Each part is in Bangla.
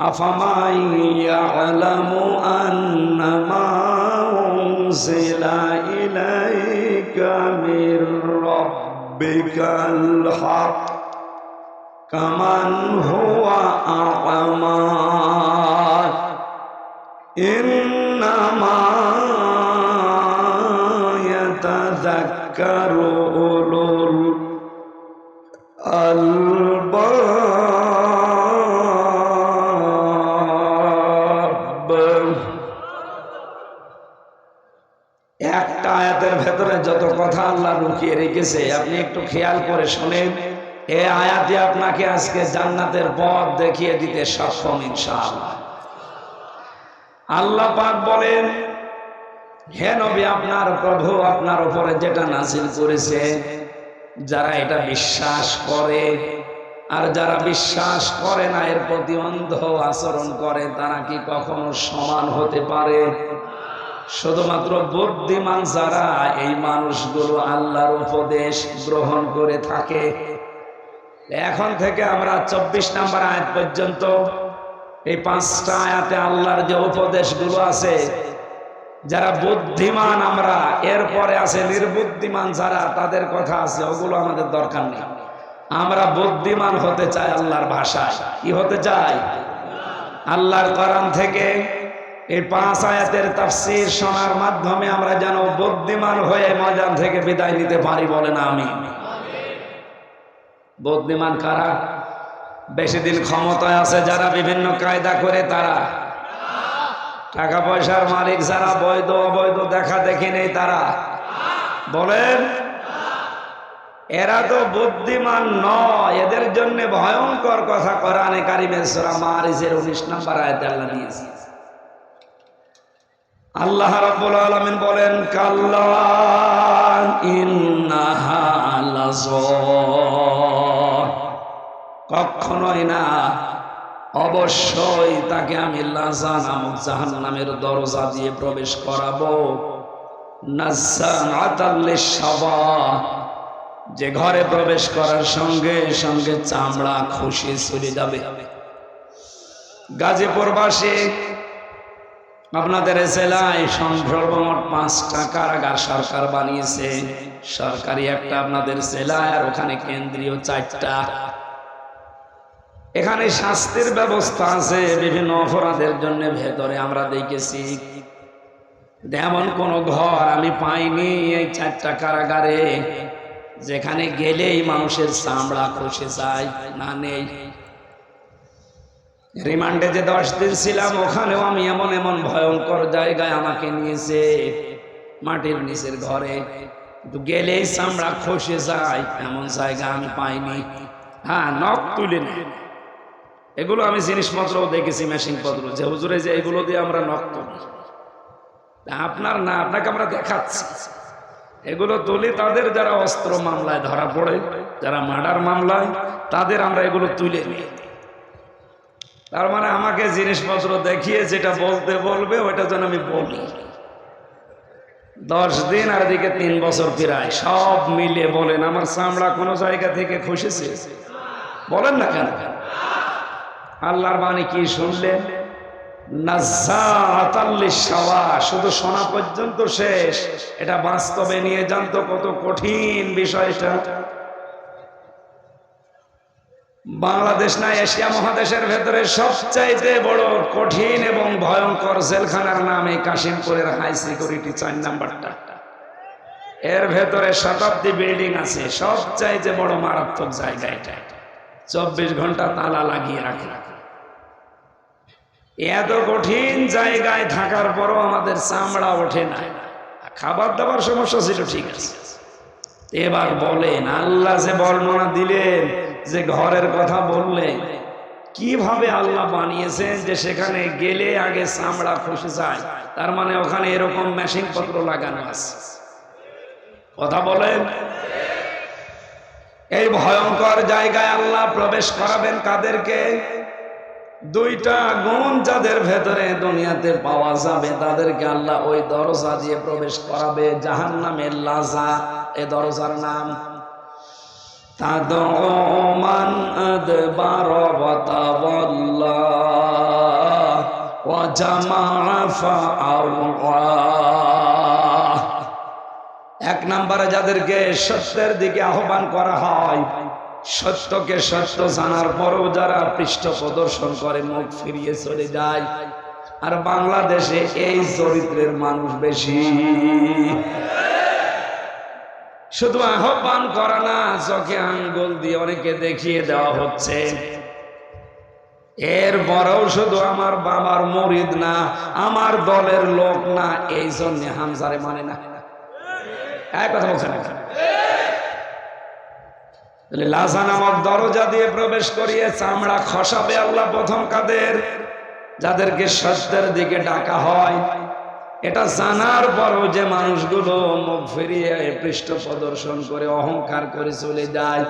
أفمن يعلم أنما أنزل إليك من ربك الحق كمن هو أعمى إنما يتذكر একটা আয়াতের ভেতরে যত কথা আল্লাহ লুকিয়ে রেখেছে, আপনি একটু খেয়াল করে শোনেন। এ আয়াতে আপনাকে আজকে জান্নাতের পথ দেখিয়ে দিতে সক্ষম আল্লাহ পাক বলেন, হে নবী, আপনার প্রভু আপনার উপরে যেটা নাজিল করেছে, যারা এটা বিশ্বাস করে, আর যারা বিশ্বাস করে না, এর প্রতি অন্ধ আচরণ করে, তারা কি কখনো সমান হতে পারে? শুধুমাত্র বুদ্ধিমান যারা এই মানুষগুলো আল্লাহর উপদেশ গ্রহণ করে থাকে। এখন থেকে আমরা চব্বিশ নাম্বার আয়াত পর্যন্ত এই পাঁচটা আয়াতে আল্লাহর যে উপদেশগুলো আছে, যারা বুদ্ধিমান আমরা, এরপরে আছে নির্বুদ্ধিমান যারা, তাদের কথা আছে, ওগুলো আমাদের দরকার নেই। আমরা বুদ্ধিমান হতে চাই আল্লাহর ভাষা কি হতে চাই? আল্লাহর কোরআন থেকে এই পাঁচ আয়াতের তাফসীর শোনার মাধ্যমে আমরা যেন বুদ্ধিমান হয়ে ময়দান থেকে বিদায় নিতে পারি বলেন আমি। বুদ্ধিমান কারা? বেশি দিন ক্ষমতায় আছে যারা বিভিন্ন কায়দা করে তারা। টাকা পয়সার মালিক যারা বৈধ অবৈধ দেখা দেখি নেই তারা। বলেন, এরা তো বুদ্ধিমান নয়, এদের জন্য ভয়ঙ্কর কথা কোরআনে কারিমের সূরা মারিজের 19 নম্বর আয়াতে আল্লাহ দিয়েছে আল্লাহ রাব্বুল আলামিন বলেন কাল্লা ইন্নাহা লাযা কখনোই না, অবশ্যই তাকে আমি লাজা নামক জাহান নামের দরজা দিয়ে প্রবেশ করাবো। যে ঘরে প্রবেশ করার সঙ্গে সঙ্গে চামড়া খুশি চলে যাবে। গাজীপুরবাসী আপনাদের জেলায় সর্বমোট পাঁচটা কারাগার সরকার বানিয়েছে। সরকারি একটা আপনাদের জেলায় আর ওখানে কেন্দ্রীয় চারটা। এখানে শাস্তির ব্যবস্থা আছে বিভিন্ন অপরাধের জন্য ভেতরে আমরা দেখেছি। এমন কোন ঘর আমি পাইনি এই চারটা কারাগারে। যেখানে গেলেই মানুষের চামড়া খসে যায়, না নেই। রিমান্ডে যে দশ দিন ছিলাম, ওখানেও আমি এমন এমন ভয়ঙ্কর জায়গায় আমাকে নিয়েছে, মাটির নিচের ঘরে। কিন্তু গেলেই চামড়া খসে যায়, এমন জায়গা আমি পাইনি। হ্যাঁ নখ তুলে নেই। এগুলো আমি জিনিসপত্রও দেখেছি মেশিন পত্র যে হুজুরে যে এগুলো দিয়ে আমরা নখ তুলি। আপনার না, আপনাকে আমরা দেখাচ্ছি। এগুলো তুলি তাদের যারা অস্ত্র মামলায় ধরা পড়ে, যারা মার্ডার মামলায়, তাদের আমরা এগুলো তুলে নিই। তার মানে আমাকে জিনিসপত্র দেখিয়ে যেটা বলতে বলবে ওটা যেন আমি বলি। দশ দিন আর দিকে তিন বছর প্রায় সব মিলে বলেন, আমার চামড়া কোনো জায়গা থেকে খুশিছে? বলেন না কেন? আল্লাহর বাণী কি শুনলেন? শুধু শোনা পর্যন্ত শেষ। এটা বাস্তবে নিয়ে জানতো কত কঠিন বিষয়টা। বাংলাদেশ না, এশিয়া মহাদেশের ভেতরে সবচাইতে বড় কঠিন এবং ভয়ঙ্কর জেলখানার নাম এই কাশিমপুরের হাই সিকিউরিটি চার নাম্বারটা। এর ভেতরে শতাব্দী বিল্ডিং আছে, সবচাইতে বড় মারাত্মক জায়গা এটা। চব্বিশ ঘণ্টা তালা লাগিয়ে রাখে। এত কঠিন জায়গায় থাকার পরও আমাদের চামড়া ওঠে না। খাবার দাবার সমস্যা ছিল, ঠিক আছে। এবার বলেন, আল্লাহ যে বর্ণনা দিলেন যে ঘরের কথা বললেন কীভাবে আল্লাহ বানিয়েছেন যে সেখানে গেলে আগে চামড়া খসে যায়? তার মানে ওখানে এরকম মেশিন পত্র লাগানো আছে। কথা বলেন? এই ভয়ঙ্কর জায়গায় আল্লাহ প্রবেশ করাবেন কাদেরকে? দুইটা গুণ যাদের ভেতরে দুনিয়াতে পাওয়া যাবে, তাদেরকে আল্লাহ ওই দরজা দিয়ে প্রবেশ করাবে। জাহান নামের লাজা, এ দরজার নাম তাদমান আদবার ওয়া তাওয়াল্লা وجمع فأوعى এক নম্বরে যাদেরকে সত্যের দিকে আহ্বান করা হয় সত্যকে সত্য জানার পরও যারা পৃষ্ঠ প্রদর্শন করে মুখ ফিরিয়ে চলে যায় আর বাংলাদেশে এই চরিত্রের মানুষ বেশি শুধু আহ্বান করা না, চোখে আঙ্গুল দিয়ে অনেকে দেখিয়ে দেওয়া হচ্ছে। এর বড়ও শুধু আমার বাবার মরিদ না, আমার দলের লোক না, এই জন্য হামসারে মানে না। এক কথা বলছেন লাসা নামক দরজা দিয়ে প্রবেশ করিয়ে চামড়া খসাবে আল্লাহ প্রথম কাদের, যাদেরকে সত্যের দিকে ডাকা হয়। এটা জানার পরও যে মানুষগুলো মুখ ফিরিয়ে পৃষ্ঠ প্রদর্শন করে, অহংকার করে চলে যায়।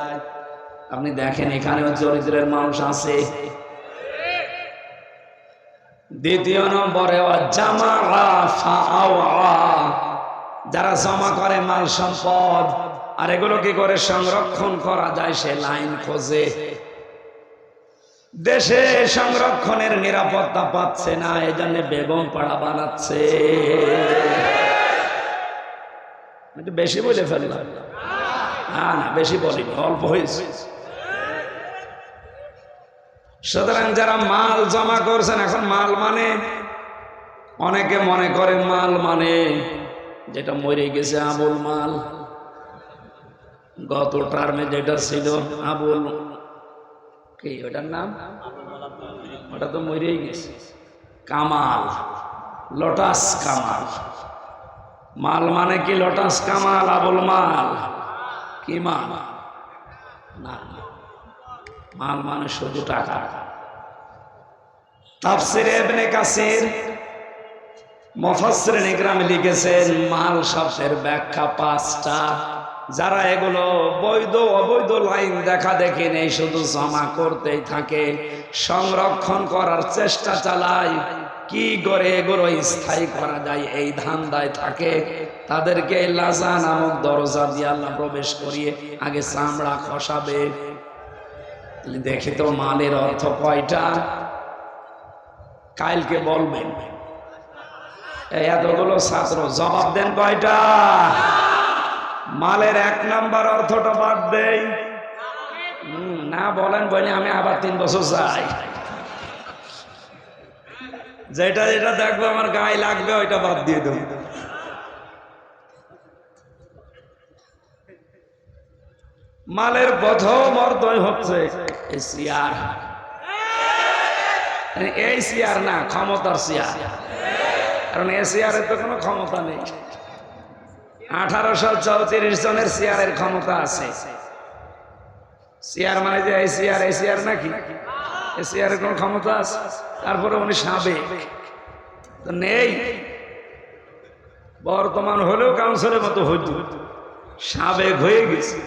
আপনি দেখেন এখানেও চরিত্রের মানুষ আছে। দ্বিতীয় নম্বরে যারা জমা করে মাল সম্পদ, আর এগুলো কি করে সংরক্ষণ করা যায়, সে লাইন খোঁজে। দেশে সংরক্ষণের নিরাপত্তা পাচ্ছে না এই জন্য বেগম পাড়া বানাচ্ছে। বেশি বলে ফেললাম। না না, বেশি বলিনি, অল্প হয়েছে। সুতরাং যারা মাল জমা করছেন, এখন মাল মানে? অনেকে মনে করে মাল মানে যেটা মরে গেছে আবুল মাল। গত টার্মে যেটা ছিল আবুল কি? ওটার নাম? ওটা তো মরেই গেছে। কামাল। লটাস কামাল। মাল মানে কি লটাস কামাল, আবুল মাল? কি মাল? না মাল মানে শুধু টাকা। তাফসিরে ইবনে কাসির মুফাসসিরিন ইকরাম লিখেছেন, মাল শব্দের ব্যাখ্যা পাঁচটা। যারা এগুলো বৈধ অবৈধ লাইন দেখা দেখি নেই, শুধু জমা করতেই থাকে। সংরক্ষণ করার চেষ্টা চালায়। কি করে এগুলো স্থায়ী করা যায়, এই ধান্দায় থাকে। তাদেরকে লাজা নামক দরজা দিয়ে আল্লাহ প্রবেশ করিয়ে আগে চামড়া খসাবে। দেখি তো মালের অর্থ কয়টা? কালকে বলবেন। এতগুলো ছাত্র, জবাব দেন কয়টা? মালের এক নাম্বার অর্থটা বাদ দেই। না বলেন বলে আমি আবার তিন বছর যাই। যেটা যেটা দেখব আমার গায়ে লাগবে ওইটা বাদ দিয়ে দেবো। মালের প্রথম অর্থই হচ্ছে এই চেয়ার এই চেয়ার না, ক্ষমতার চেয়ার কারণ এই চেয়ারের তো কোনো ক্ষমতা নেই। আঠারোশো চৌত্রিশ জনের চেয়ারের ক্ষমতা আছে। চেয়ার মানে যে এই চেয়ার এই নাকি? এই চেয়ারের কোনো ক্ষমতা আছে? তারপরে উনি সাবেক। তো নেই। বর্তমান হলেও কাউন্সিলের মতো হইত। সাবেক হয়ে গেছে।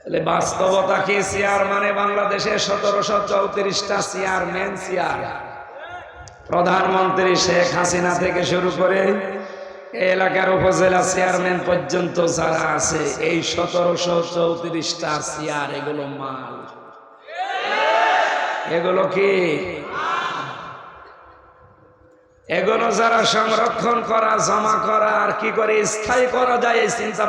তাহলে বাস্তবতা কি চেয়ার মানে? বাংলাদেশে সতেরোশো চৌত্রিশটা চেয়ার মেন চেয়ার প্রধানমন্ত্রী শেখ হাসিনা থেকে শুরু করে এলাকার উপজেলা চেয়ারম্যান পর্যন্ত যারা আছে, এই সতেরোশো চৌত্রিশটা চেয়ার, এগুলো মাল। এগুলো কি? এগুলো যারা সংরক্ষণ করা, জমা করা, আর কি করে স্থায়ী করা যায়, এই চিন্তা